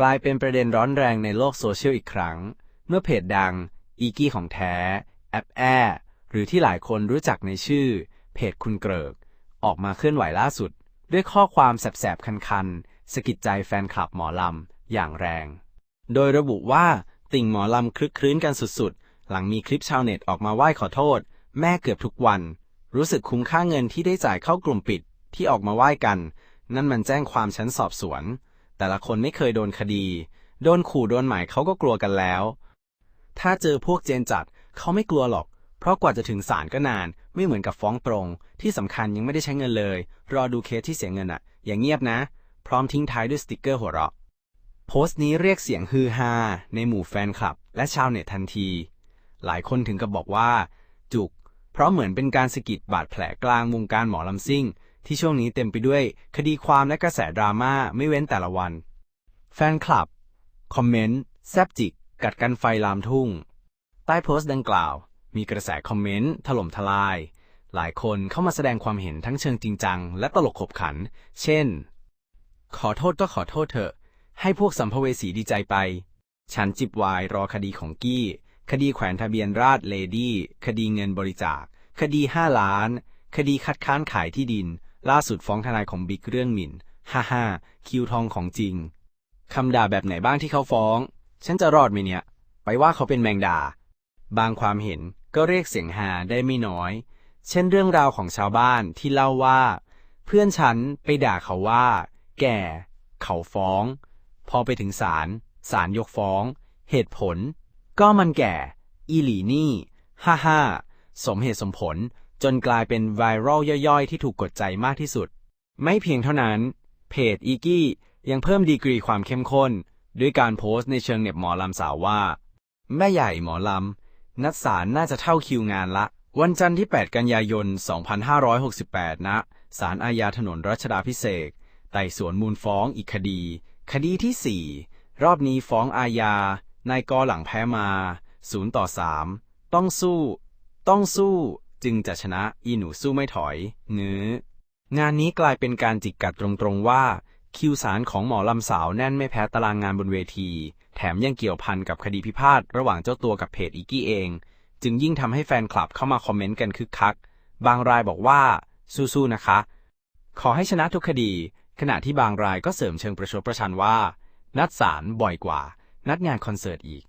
กลายเป็นประเด็นร้อนแรงในโลกโซเชียลอีกครั้ง เมื่อเพจดัง อีกี้ของแท้ แอปแอหรือที่หลายคนรู้จักในชื่อ เพจคุณเกริก ออกมาเคลื่อนไหวล่าสุด ด้วยข้อความแสบๆ คันๆสะกิดใจแฟนคลับหมอลำ อย่างแรง โดยระบุว่าติ่งหมอลำคลึกครื้นกันสุดๆ หลังมีคลิปชาวเน็ตออกมาไหว้ขอโทษ แม่เกือบทุกวัน รู้สึกคุ้มค่าเงินที่ได้จ่ายเข้ากลุ่มปิดที่ออกมาไหว้กัน นั่นมันแจ้งความชั้นสอบสวน แต่ละคนไม่เคยโดนคดี โดนขู่โดนหมายเขาก็กลัวกันแล้ว ถ้าเจอพวกเจนจัดเขาไม่กลัวหรอก เพราะกว่าจะถึงศาลก็นาน ไม่เหมือนกับฟ้องตรง ที่สำคัญยังไม่ได้ใช้เงินเลย รอดูเคสที่เสียเงินอะอย่างเงียบนะ พร้อมทิ้งท้ายด้วยสติกเกอร์หัวเราะ โพสต์นี้เรียกเสียงฮือฮาในหมู่แฟนคลับ และชาวเน็ตทันที หลายคนถึงกับบอกว่า จุก เพราะเหมือนเป็นการสะกิดบาดแผลกลางวงการหมอลำซิ่ง ที่ช่วงนี้เต็มไปด้วยคดีความและกระแสดราม่าไม่เว้นแต่ละวัน แฟนคลับ คอมเมนต์ แซบจิก กัดกันไฟลามทุ่ง ใต้โพสต์ดังกล่าว มีกระแสคอมเมนต์ ถล่มทลาย หลายคนเข้ามาแสดงความเห็นทั้งเชิงจริงจัง และตลกขบขัน เช่น ขอโทษก็ขอโทษเถอะ ให้พวกสัมภเวสีดีใจไป ฉันจิบวายรอคดีของกี้ คดีแขวนทะเบียนราษเลดี้ คดีเงินบริจาค คดี5ล้าน คดีคัดค้านขายที่ดิน ล่าสุดฟ้องทนายของบิ๊กเรื่องหมิ่น ฮ่าฮ่าคิวทองของจริง คำด่าแบบไหนบ้างที่เขาฟ้อง ฉันจะรอดไหมเนี่ย ไปว่าเขาเป็นแมงดา บางความเห็นก็เรียกเสียงฮาได้ไม่น้อย เช่นเรื่องราวของชาวบ้านที่เล่าว่า เพื่อนฉันไปด่าเขาว่า แก่ เขาฟ้อง พอไปถึงศาล ศาลยกฟ้อง เหตุผล ก็มันแก่ อีหลีนี่ ฮ่าฮ่าสมเหตุสมผล จนกลายเป็นไวรัลย่อยๆ ที่ถูกกดใจมากที่สุด ไม่เพียงเท่านั้น เพจอีกี้ยังเพิ่มดีกรีความเข้มข้น ด้วยการโพสต์ในเชิงเน็บหมอลำสาวว่า แม่ใหญ่หมอลำ นัดสารน่าจะเท่าคิวงานละ วันจันทร์ที่ 8 กันยายน 2568 นะศาลอาญาถนนรัชดาพิเศษไต่สวนมูลฟ้องอีกคดี คดีที่ 4 รอบนี้ฟ้องอาญานายกอหลังแพ้มา 0 ต่อ 3 ต้องสู้ ต้องสู้ จึงจะชนะอีหนูสู้ไม่ถอยเนื้องานนี้กลายเป็นการจิกกัดตรงๆว่า คิวสารของหมอลำสาวแน่นไม่แพ้ตารางงานบนเวที แถมยังเกี่ยวพันกับคดีพิพาทระหว่างเจ้าตัวกับเพจอีกี้เอง จึงยิ่งทำให้แฟนคลับเข้ามาคอมเมนต์กันคึกคัก บางรายบอกว่า สู้ๆนะคะ ขอให้ชนะทุกคดี ขณะที่บางรายก็เสริมเชิงประชดประชันว่า นัดสารบ่อยกว่า นัดงานคอนเสิร์ตอีก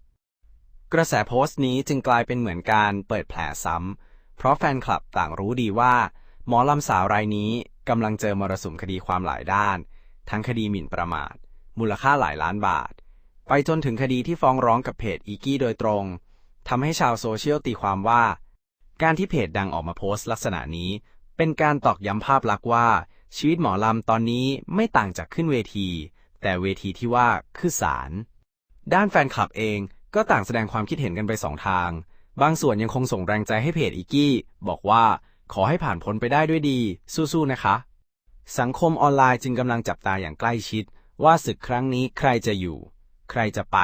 กระแสโพสต์นี้จึงกลายเป็นเหมือนการเปิดแผลซ้ำ เพราะแฟนคลับต่างรู้ดีว่า หมอลำสาวรายนี้กำลังเจอมรสุมคดีความหลายด้าน ทั้งคดีหมิ่นประมาท มูลค่าหลายล้านบาท ไปจนถึงคดีที่ฟ้องร้องกับเพจอีกี้โดยตรงทำให้ชาวโซเชียลตีความว่า การที่เพจดังออกมาโพสต์ลักษณะนี้ เป็นการตอกย้ำภาพลักษณ์ว่า ชีวิตหมอลำตอนนี้ไม่ต่างจากขึ้นเวที แต่เวทีที่ว่าคือศาลด้านแฟนคลับเองก็ต่างแสดงความคิดเห็นกันไปสองทาง บางส่วนยังคงส่งแรงใจให้เพจอีกี้ บอกว่าขอให้ผ่านพ้นไปได้ด้วยดี สู้ๆนะคะ สังคมออนไลน์จึงกำลังจับตาอย่างใกล้ชิด ว่าศึกครั้งนี้ใครจะอยู่ ใครจะไป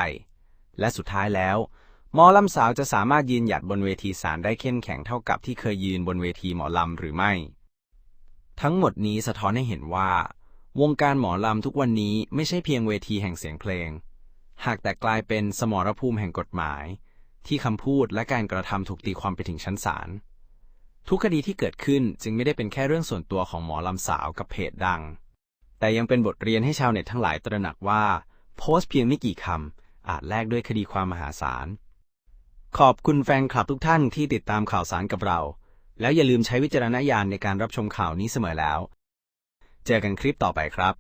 และสุดท้ายแล้วหมอลำสาวจะสามารถยืนหยัดบนเวทีศาลได้เข้มแข็งเท่ากับที่เคยยืนบนเวทีหมอลำหรือไม่ ทั้งหมดนี้สะท้อนให้เห็นว่า วงการหมอลำทุกวันนี้ไม่ใช่เพียงเวทีแห่งเสียงเพลง หากแต่กลายเป็นสมรภูมิแห่งกฎหมาย ที่คำพูดและการกระทำถูกตีความไปถึงชั้นศาลทุกคดีที่เกิดขึ้นจึงไม่ได้เป็นแค่เรื่องส่วนตัวของหมอลำสาวกับเพจดัง แต่ยังเป็นบทเรียนให้ชาวเน็ตทั้งหลายตระหนักว่า โพสต์เพียงไม่กี่คำอาจแลกด้วยคดีความมหาศาล ขอบคุณแฟนคลับทุกท่านที่ติดตามข่าวสารกับเรา แล้วอย่าลืมใช้วิจารณญาณในการรับชมข่าวนี้เสมอแล้ว เจอกันคลิปต่อไปครับ